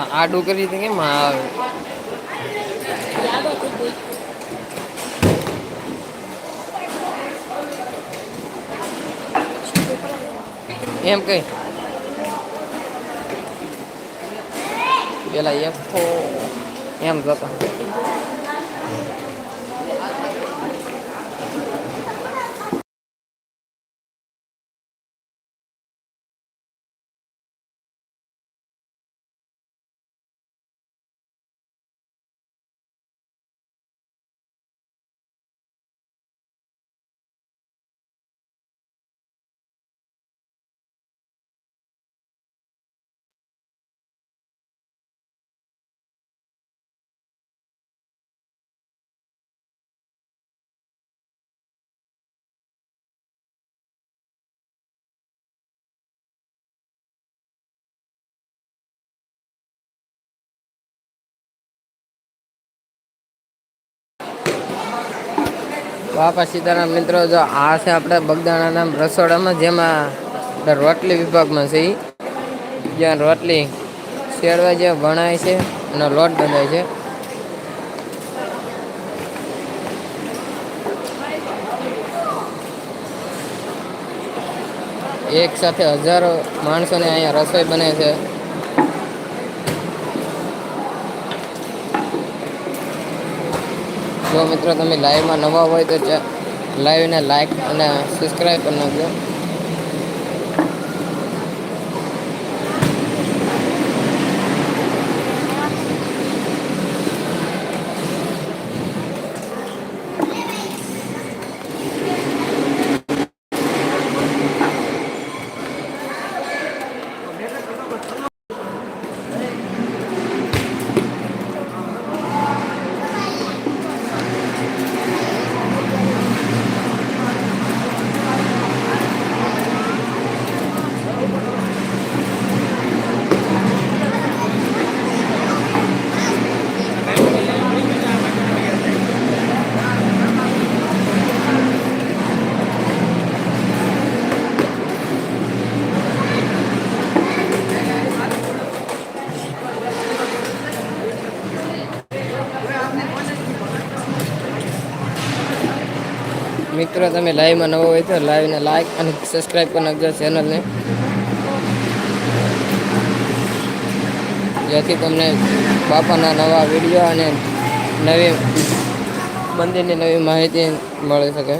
આડું ડુકરી કેમ આવે? એમ કઈ? પેલા એમ જતો. બાપા સીતારામ મિત્રો, જો આ છે આપણે બગદાણાના રસોડામાં, જેમાં રોટલી વિભાગમાં છે જ્યાં રોટલી શેરવા જે વણાય છે અને લોટ બંધાય છે. એક સાથે હજારો માણસોને અહીંયા રસોઈ બને છે. જો મિત્રો તમે લાઈવમાં નવા હોય તો લાઈવને લાઈક અને સબસ્ક્રાઈબ કરી નાખજો. મિત્રો, તમે લાઈવમાં નવો હોય તો લાઈવને લાઈક અને સબસ્ક્રાઈબ કરી નાખજો ચેનલને જેથી તમને બાપાના નવા વીડિયો અને નવી મંદિરની નવી માહિતી મળી શકે.